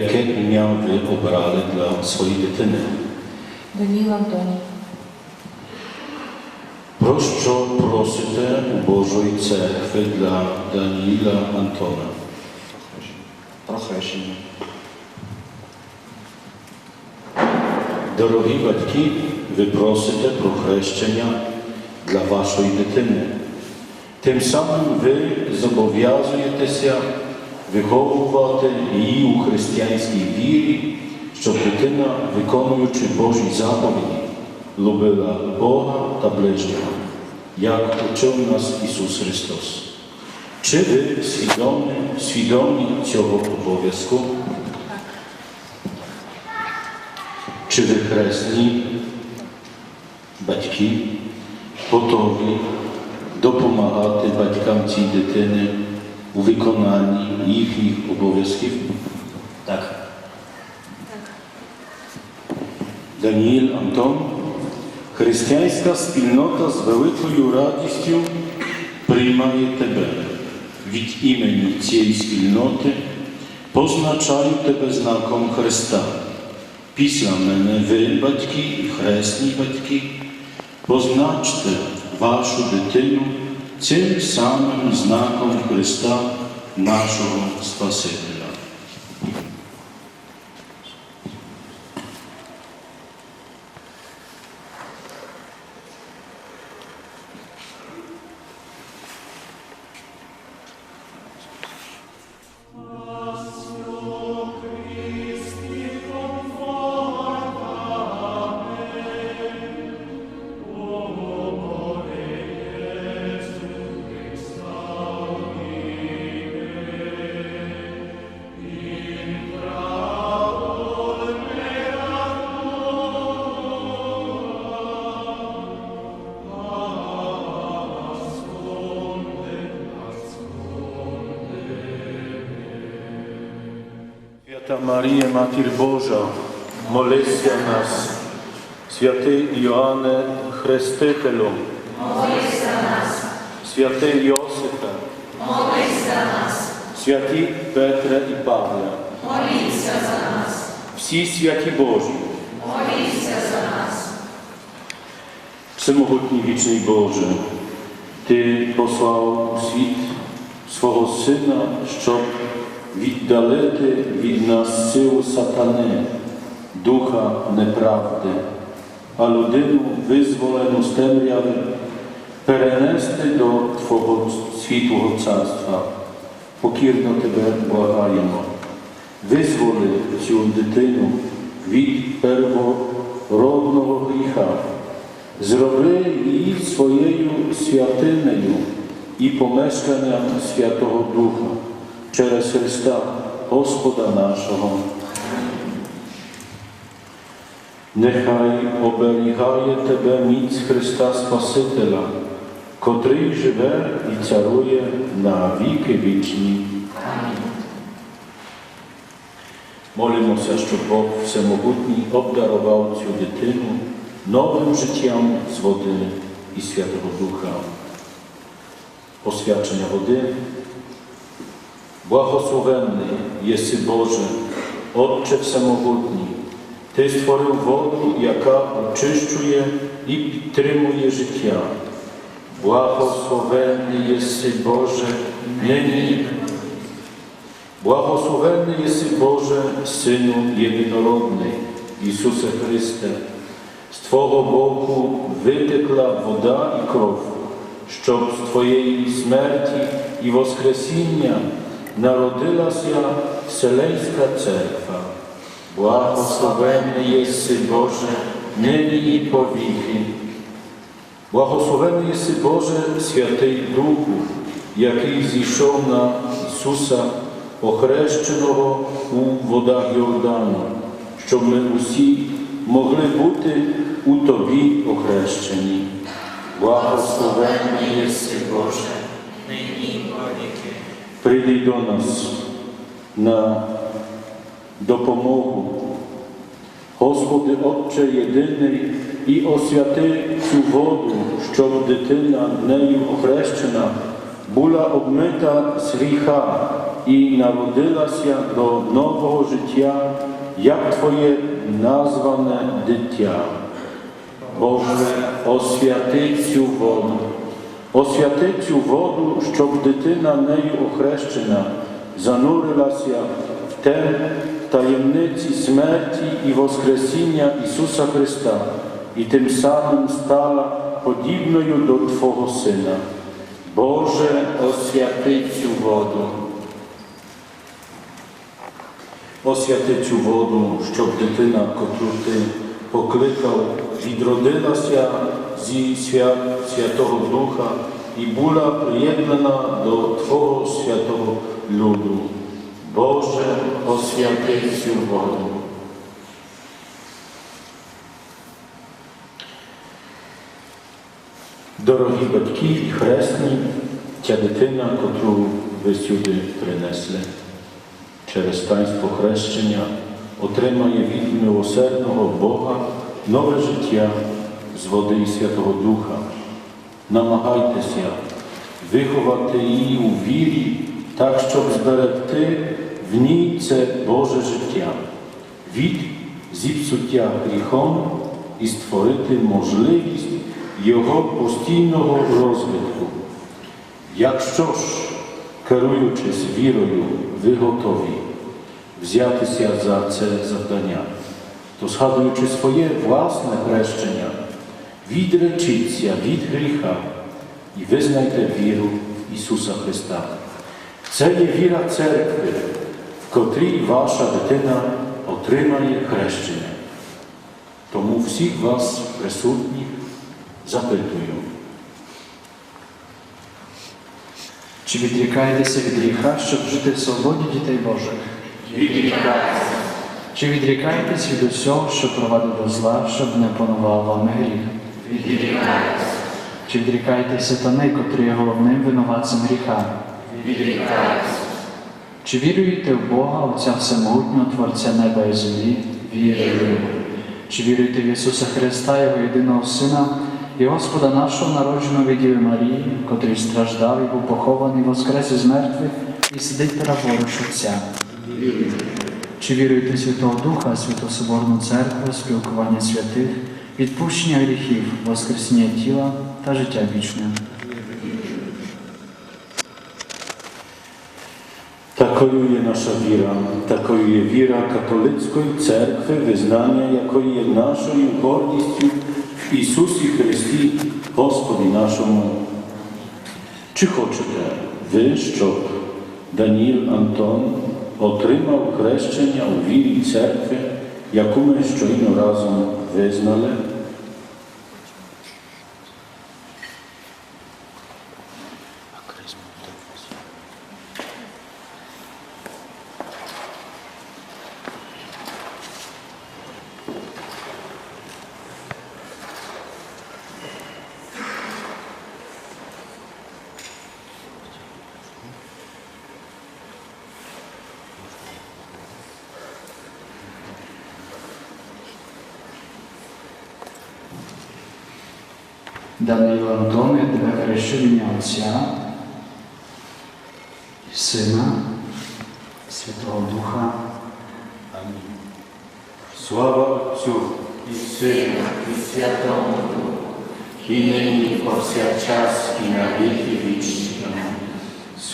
Дорогі батьки, яке ім'я ви обрали для своєї дитини? Даніл Антоній. Про що просите у Божої церкви для Даніла Антона? Про хрещення. Дорогі батьки, ви просите про хрещення для вашої дитини. Тим самим ви зобов'язуєтеся виховувати її у християнській вірі, щоб дитина, виконуючи Божі заповіді, любила Бога та ближнього, як учив нас Ісус Христос. Чи ви свідомі, свідомі цього обов'язку? Чи ви хресні батьки готові допомагати батькам цієї дитини у виконанні їхніх обов'язків? Так. Даніїл Антон, християнська спільнота з великою радістю приймає тебе від імені цієї спільноти, позначаю тебе знаком Христа. Після мене ви, батьки і хресні батьки, позначте вашу дитину цим самим знаком Христа, нашого Спасителя. Boża, molись za nas. Święty Joanne Chrystytelu, Молись за нас. Józefie, Молись за нас. Święty Petre i Pawle, Моліться за нас. всі святі Божі, Моліться за нас. Всемогутній вічний Боже, Ти послав у світ свого Сина, щоб віддалити від нас силу сатани, духа неправди, а людину, визволену з темряви, перенести до Твого світлого царства. Покірно Тебе благаємо. Визволи цю дитину від первородного гріха. Зроби її своєю святинею і помешканням Святого Духа через Христа, Господа нашого. Нехай оберігає тебе міць Христа Спасителя, котрий живе і царує на віки вічні. Молимося, щоб Бог Всемогутній обдарував цю дитину новим життям з води і Святого Духа. Освячення води. Благословенний єси Боже, Отче Всемогутній, Ти створив воду, яка очищує і підтримує життя. Благословенний єси Боже, нині. Благословенний єси Боже, Сину єдинородний, Ісусе Христе, з Твого боку витекла вода і кров, щоб з Твоєї смерті і Воскресіння народилася Вселенська Церква. Благословенний єси Боже, нині і повіки. Благословений єси Боже, Святий Духу, який зійшов на Ісуса, охрещеного у водах Йордану, щоб ми усі могли бути у Тобі охрещені. Благословений єси Боже, Нині. Прийди до нас на допомогу. Господи, Отче єдиний, і освяти цю воду, щоб дитина нею охрещена була обмита з гріха і народилася до нового життя, як Твоє назване дитя. Боже, освяти цю воду, освяти цю воду, щоб дитина нею охрещена занурилася в те таємниці смерті і Воскресіння Ісуса Христа, і тим самим стала подібною до Твого Сина. Боже, освяти цю воду. Освяти цю воду, щоб дитина, котру ти покликав, відродилася зі свят, Святого Духа і була приєднана до Твого святого люду. Боже, освяти цю воду. Дорогі батьки і хресні, ця дитина, котру ви сюди принесли, через таїнство хрещення отримає від милосердного Бога нове життя з води і Святого Духа. Намагайтеся виховати її у вірі, так, щоб зберегти в ній це Боже життя від зіпсуття гріхом і створити можливість його постійного розвитку. Якщо ж, керуючись вірою, ви готові взятися за це завдання, то згадуючи своє власне хрещення, відречіться від гріха і визнайте віру Ісуса Христа. Це є віра церкви, в котрій ваша дитина отримає хрещення. Тому всіх вас, присутніх, запитую. Чи відрікаєтеся від гріха, щоб жити в свободі дітей Божих? Відрікайтеся. Чи відрікаєтесь від усього, що провадить до зла, щоб не панував вами гріх? Відрікайтеся. Чи відрікаєтесь сатани, котрий є головним винуватцем гріха? Відрікайтеся. Чи віруєте в Бога, Отця Всемогутнього, Творця неба і землі? Вірую. Чи віруєте в Ісуса Христа, Його єдиного Сина і Господа нашого, народженого від Діви Марії, котрий страждав і був похований, воскрес із мертвих і сидить праворуч Отця? Чи віруєте в Святого Духа, Святу Соборну Церкву, спілкування святих, відпущення гріхів, воскресіння тіла та життя вічне? Такою є наша віра, такою є віра католицької церкви, визнання якої є нашою гордістю в Ісусі Христі, Господі нашому. Чи хочете ви, щоб Даніл Антон отримав хрещення у вірі церкви, яку ми щойно разом визнали? Даниїл Антон, я тебе хрещу в ім'я Отця, і Сина, і Святого Духа. Слава Отцю і Сину, і Святому Духу, і нині, і повсякчас, і на віки вічні. Амінь.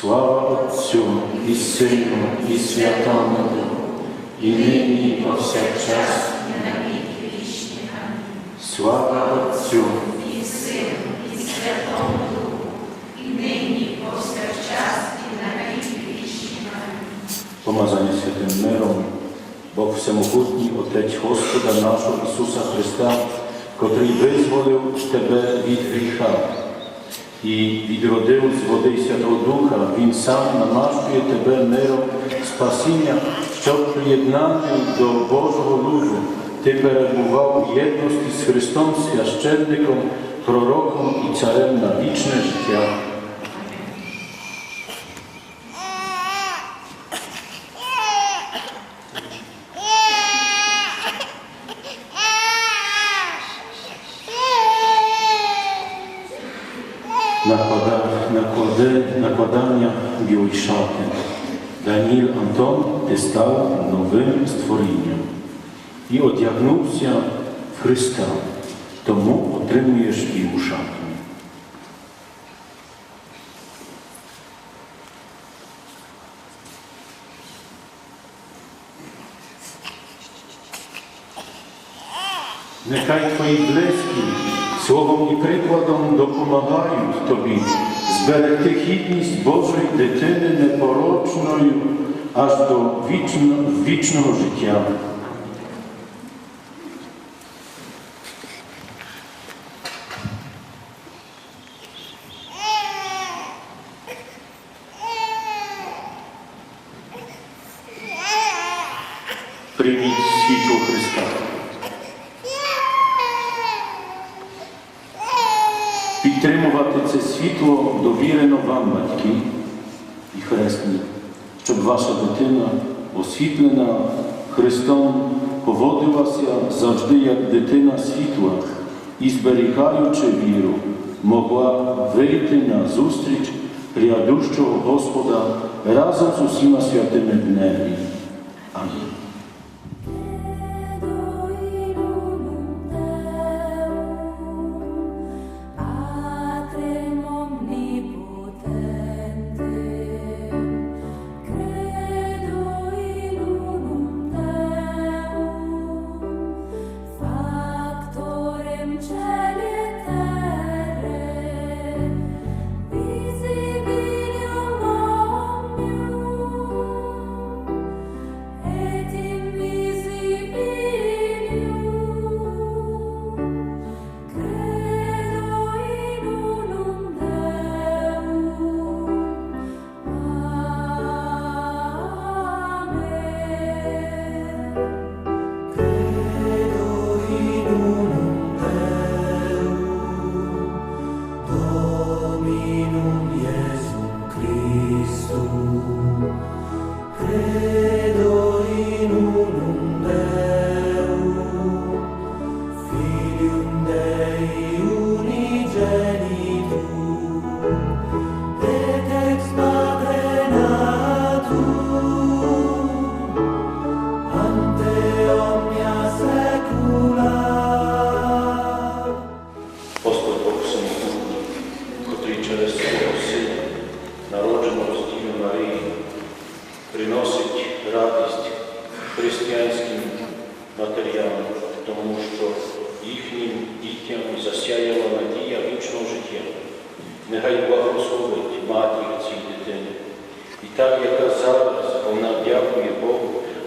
Слава Отцю і Сину, і Святому Духу, і нині, і повсякчас, і на віки вічні. Амінь. Слава Отцю І Сину, і Святому Духу, і нині, і повсякчас, і на віки вічні. Амінь. Помазання святим миром, Бог Всемогутній, Отець Господа нашого Ісуса Христа, котрий визволив тебе від гріха і відродив з води Святого Духа, Він сам намащує тебе миром. Спасіння, щоб приєднаний до Божого люду, ти перебував у єдності з Христом, священником, пророком і царем на вічне життя. Білої шати. Даніл Антон, ти став новим створінням і одягнувся в Христа, тому отримуєш і ушату. Нехай твої близькі словом і прикладом допомагають тобі зберегти гідність Божої дитини непорочною аж до вічного, вічного життя. Прийміть світло Христа. Підтримувати це світло довірено вам, батьки хресні, щоб ваша дитина, освітлена Христом, поводилася завжди як дитина світла і, зберігаючи віру, могла вийти на зустріч рядущого Господа разом з усіма святими днем. Амінь.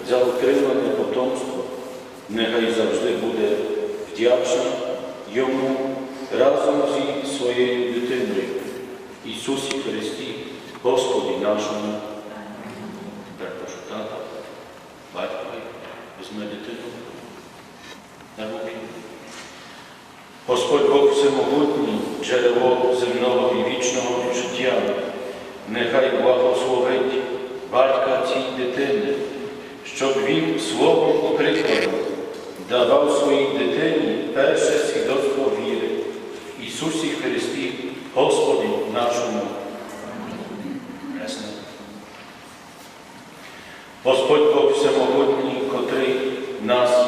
За отримане потомство, нехай завжди буде вдячна йому разом зі своєю дитиною, Ісусі Христі, Господі нашому. Прошу тата, батька, візьме дитину. Господь Бог Всемогутній, джерело земного і вічного життя, нехай благословить батька цій дитини, щоб він словом і прикладом давав своїй дитині перше свідоцтво віри Ісусі Христі, Господі нашому. Господь Бог Всемогутній, котрий нас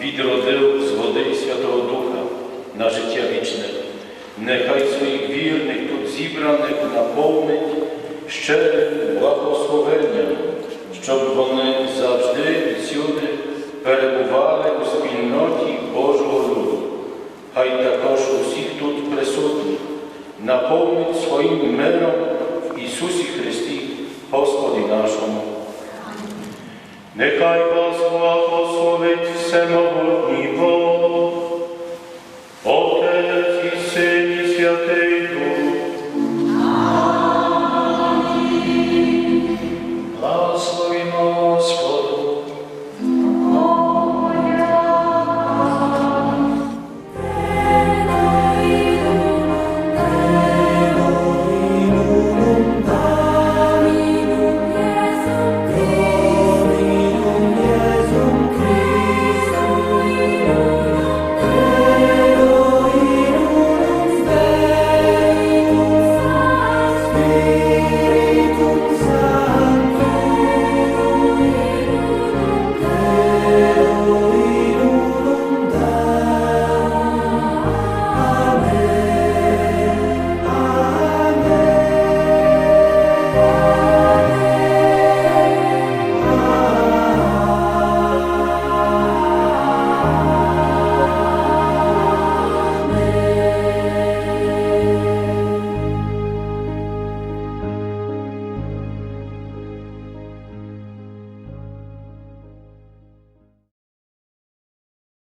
відродив з води Святого Духа на життя вічне, нехай своїх вірних тут зібраних наповнить щедрим благословенням, щоб вони всюди перебували у спільноті Божого люду. Хай також усіх тут присутніх наповнить своїм миром в Ісусі Христі, Господі нашому. Нехай вас благословить всемогутній Бог,